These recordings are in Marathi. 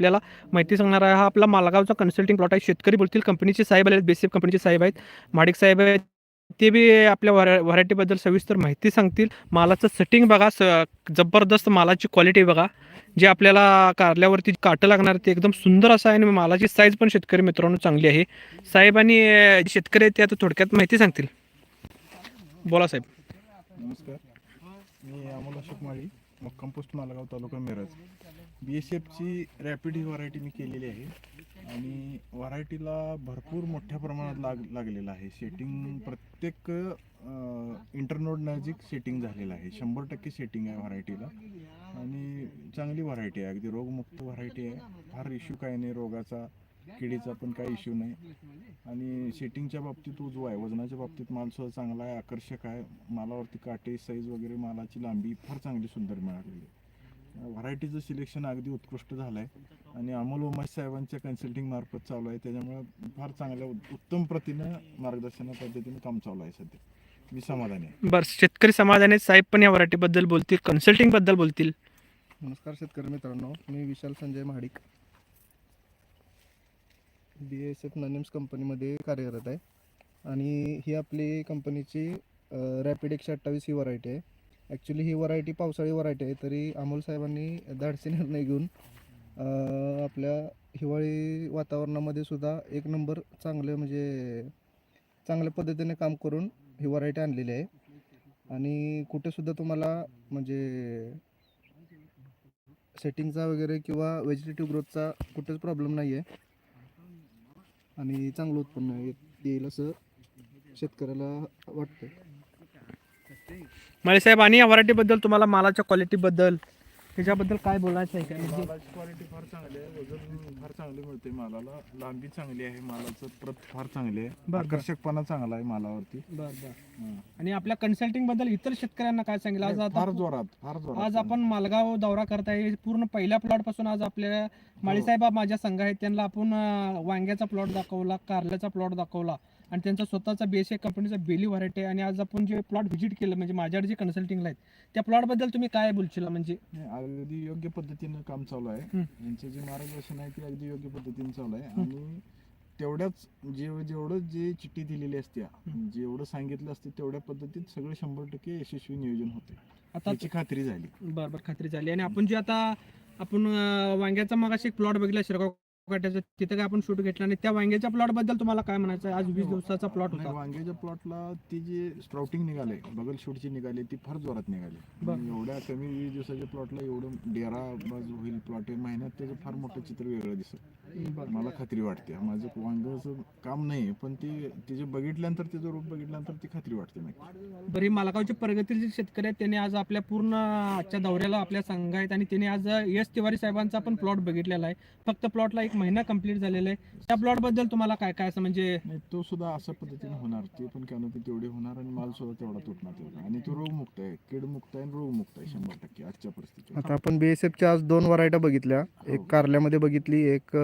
आपल्याला माहिती सांगणार आहे. हा आपला मालगावचा कन्सल्टिंग प्लॉट आहे. शेतकरी बोलतील कंपनीचे साहेब आहेत बेसिक कंपनीचे साहेब आहेत माडिक साहेब आहेत. ते बी आपल्या व्हरा व्हरायटीबद्दल सविस्तर माहिती सांगतील. मालाचं सेटिंग बघा स जबरदस्त मालाची क्वालिटी बघा. जे आपल्याला कारल्यावरती काटं लागणार ते एकदम सुंदर असं आहे आणि मालाची साईज पण शेतकरी मित्रांनो चांगली आहे. साहेब आणि शेतकरी आहेत ते आता थोडक्यात माहिती सांगतील. बोला साहेब. नमस्कार. मी अमोल अशोक माळी मग कंपोस्ट मालगाव तालुका मिरज. बी एस एफची रॅपिड ही व्हरायटी मी केलेली आहे. आणि व्हरायटीला भरपूर मोठ्या प्रमाणात लाग लागलेलं आहे. सेटिंग प्रत्येक इंटरनोड नजिक सेटिंग झालेलं आहे. शंभर टक्के सेटिंग आहे व्हरायटीला आणि चांगली व्हरायटी आहे. अगदी रोगमुक्त व्हरायटी आहे. फार इश्यू काही नाही. रोगाचा किडीचा पण काही इश्यू नाही. आणि सेटिंगच्या बाबतीत उजवा आहे. वजनाच्या बाबतीत माल सुद्धा चांगला आहे. आकर्षक आहे. मालावरती काटे साईज वगैरे मालाची लांबी फार चांगली सुंदर मिळालेली आहे. व्हरायटीचं सिलेक्शन अगदी उत्कृष्ट झालं आहे आणि अमोल उमेश साहेबांच्या कन्सल्टिंग मार्फत चालू आहे. त्याच्यामुळे फार चांगल्या उत- उत्तम प्रतीनं मार्गदर्शना पद्धतीनं काम चालू आहे सध्या. मी समाधानी आहे. बरं शेतकरी समाजाने साहेब पण या व्हरायटीबद्दल बोलतील कन्सल्टिंगबद्दल बोलतील. नमस्कार शेतकरी मित्रांनो. मी Vishal Sanjay Mahadik. B S F Nunhems कंपनीमध्ये कार्यरत आहे. आणि ही आपली कंपनीची रॅपिड एकशे अठ्ठावीस ही व्हरायटी आहे. ॲक्च्युली ही व्हरायटी पावसाळी व्हरायटी आहे. तरी अमोल साहेबांनी धाडसी निर्णय घेऊन आपल्या हिवाळी वातावरणामध्ये सुद्धा एक नंबर चांगले म्हणजे चांगल्या पद्धतीने काम करून ही व्हरायटी आणलेली आहे. आणि कुठेसुद्धा तुम्हाला म्हणजे सेटिंगचा वगैरे किंवा व्हेजिटेटिव्ह ग्रोथचा कुठेच प्रॉब्लेम नाही आहे आणि चांगलं उत्पन्न येईल असं शेतकऱ्याला वाटतं माळे साहेब आणि या व्हरायटीबद्दल तुम्हाला मालाच्या क्वालिटीबद्दल त्याच्याबद्दल काय बोलायचं आहे? का मालाची क्वालिटी फार चांगली आहे. वजन फार चांगले मिळते मालाला. लांबी चांगली आहे. मालाचं प्रत फार चांगली आहे. बरं. आकर्षकपणा चांगला आहे मालावरती. बरं बरं. हं. आणि आपल्या कन्सल्टिंगबद्दल इतर शेतकऱ्यांना काय सांगितलं आज फार आता जोरात फार जोरात आज आपण मालगाव दौरा करताय. पूर्ण पहिल्या प्लॉटपासून आज आपल्या माळीसाहेब माझ्या संघ आहेत त्यांना आपण अं, वांग्याचा प्लॉट दाखवला कारल्याचा प्लॉट दाखवला. आणि त्यांचा स्वतःचा बीएसए कंपनीचा बेली व्हरायटी आणि आज आपण जे प्लॉट व्हिजिट केलं म्हणजे माझ्याकडे जे कन्सल्टिंगला आहेत त्या प्लॉटबद्दल तुम्ही काय बोलशील म्हणजे? अगदी योग्य पद्धतीनं काम चालू आहे. यांचे जे मार्गदर्शन आहे ते अगदी योग्य पद्धतीने चालू आहे. आणि तेवढ्याच जेव जेवढं जे चिठ्ठी दिलेली असते जेवढं सांगितलं असते तेवढ्या पद्धतीत सगळं शंभर टक्के यशस्वी नियोजन होते. आता खात्री झाली. बरं बरं खात्री झाली. आणि आपण जे आता आपण वांग्याचा मग एक प्लॉट बघितला शिरगाव काट्याचा तिथं काय आपण शूट घेतला आणि त्या वांग्याच्या प्लॉटबद्दल तुम्हाला काय म्हणायचं आहे? आज वीस दिवसाचा प्लॉट नाही, होता वांग्याच्या प्लॉटला ती जी स्प्राउटिंग निघाले बगल शूटची निघाली ती फार जोरात निघाली बरं. आणि एवढ्या कमी वीस दिवसाच्या प्लॉटला एवढं डेरा बाजू होईल प्लॉट आहे महिन्यात त्याचं फार मोठं चित्र वेगळं दिसत. मला खात्री वाटते. माझं वांग्याचं काम नाही पण ते तिचे बघितल्यानंतर त्याचं रूप बघितल्यानंतर ती खात्री वाटते नाही बरी मालगावचे प्रगतील जे शेतकरी आहेत त्यांनी आज आपल्या पूर्ण आजच्या दौऱ्याला आपल्या संघ आहेत आणि त्यांनी आज यश तिवारी साहेबांचा पण प्लॉट बघितलेला आहे. फक्त प्लॉटला एक महिना कंप्लीट झालेला आहे. त्या प्लॉटबद्दल तुम्हाला काय काय असं म्हणजे नाही तो सुद्धा अशा पद्धतीने होणार. ते पण कॅनोपी तेवढे होणार आणि माल सुद्धा तेवढा तुटणार तेवढा. आणि तो रोगमुक्त आहे. कीडमुक्त आहे आणि रोगमुक्त आहे शंभर टक्के आजच्या परिस्थितीत आता आपण बी एस एफच्या आज दोन व्हरायट्या बघितल्या. एक हो. कारल्यामध्ये बघितली एक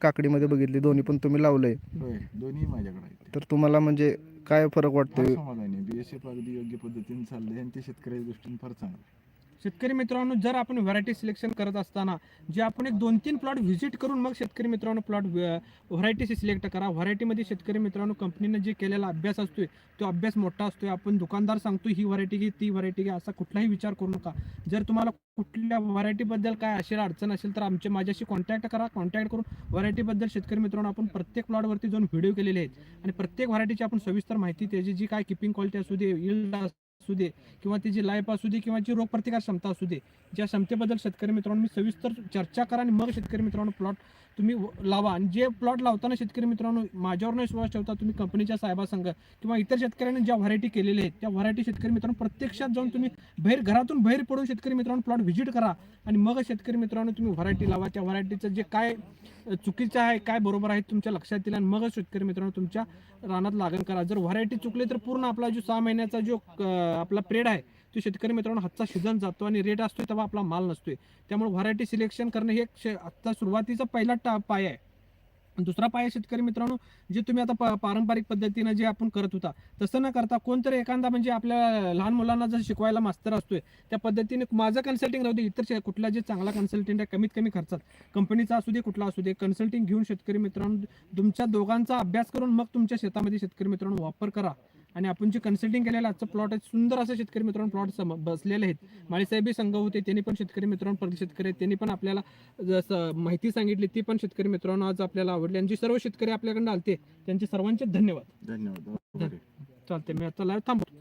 काकडीमध्ये बघितली दोन्ही पण तुम्ही लावलंय. होय दोन्ही माझ्याकडे आहेत तर तुम्हाला म्हणजे काय फरक फार वाटतोय समाधानी बीएसएफ अगदी योग्य पद्धतीने चाललंय आणि ते शेतकऱ्याच्या दृष्टीने फार चांगलं आहे. शेतकरी मित्रांनो जर आपण व्हरायटी सिलेक्शन करत असताना जे आपण एक दोन तीन प्लॉट व्हिजिट करून मग शेतकरी मित्रांनो प्लॉट व्हरायटी सिलेक्ट करा. व्हरायटीमध्ये शेतकरी मित्रांनो कंपनीने जे केलेला अभ्यास असतोय तो अभ्यास मोठा असतोय. आपण दुकानदार सांगतो ही व्हरायटी घे ती व्हरायटी घे असा कुठलाही विचार करू नका. जर तुम्हाला कुठल्या व्हरायटीबद्दल काय असेल अडचण असेल तर आमच्या माझ्याशी कॉन्टॅक्ट करा. कॉन्टॅक्ट करून व्हरायटीबद्दल शेतकरी मित्रांनो आपण प्रत्येक प्लॉटवरती जाऊन व्हिडिओ केलेले आहेत. आणि प्रत्येक व्हरायटीची आपण सविस्तर माहिती त्याची जी काय किपिंग क्वालिटी असू दे yield असू दे किंवा त्याची लाईफ असू दे किंवा जी रोगप्रतिकार क्षमता असू दे ज्या क्षमतेबद्दल शेतकरी मित्रांनो मी सविस्तर चर्चा करा आणि मग शेतकरी मित्रांनो प्लॉट तुम्ही व- लावा. आणि जे प्लॉट लावताना शेतकरी मित्रांनो माझ्यावर विश्वास ठेवता तुम्ही कंपनीच्या साहेबासंग किंवा इतर शेतकऱ्यांनी ज्या व्हरायटी केलेल्या आहेत त्या व्हरायटी शेतकरी मित्रांनो प्रत्यक्षात जाऊन तुम्ही बाहेर घरातून बाहेर पडून शेतकरी मित्रांनो प्लॉट व्हिजिट करा. आणि मग शेतकरी मित्रांनो तुम्ही व्हरायटी लावा. त्या व्हरायटीचं जे काय चुकीचं आहे काय बरोबर आहे तुमच्या लक्षात येईल. आणि मग शेतकरी मित्रांनो तुमच्या रानात लागण करा. जर व्हरायटी चुकली तर पूर्ण आपला जो सहा महिन्याचा जो आपला पिरियड आहे तो शेतकरी मित्रांनो हातचा शिजन जातो आणि रेट असतोय तेव्हा आपला माल नसतोय. त्यामुळे व्हरायटी सिलेक्शन करणं हे आत्ता सुरुवातीचा पहिला टा पाय आहे. दुसरा पाय शेतकरी मित्रांनो जे तुम्ही आता प- पारंपरिक पद्धतीनं जे आपण करत होता तसं न करता कोणतरी एखादा म्हणजे आपल्या लहान मुलांना जर शिकवायला मास्तर असतोय त्या पद्धतीने माझं कन्सल्टिंग राहू दे इतर शे- कुठला जे चांगला कन्सल्टंट आहे कमीत कमी खर्चात. कंपनीचा असू दे कुठला असू दे कन्सल्टिंग घेऊन शेतकरी मित्रांनो तुमच्या दोघांचा अभ्यास करून मग तुमच्या शेतामध्ये शेतकरी मित्रांनो वापर करा. आणि आपण जे कन्सल्टिंग केलेलं आजचं प्लॉट आहे सुंदर असं शेतकरी मित्रांनो प्लॉट बसलेले आहेत. माळीसाहेबी संघ होते त्यांनी पण शेतकरी मित्रांनो प्रगत शेतकरी आहेत. त्यांनी पण आपल्याला जसं माहिती सांगितली ती पण शेतकरी मित्रांनो आज आपल्याला आवडली. आणि जे सर्व शेतकरी आपल्याकडे आलते त्यांचे सर्वांचे धन्यवाद. धन्यवाद. चालते मी आता लाईव्ह थांबतो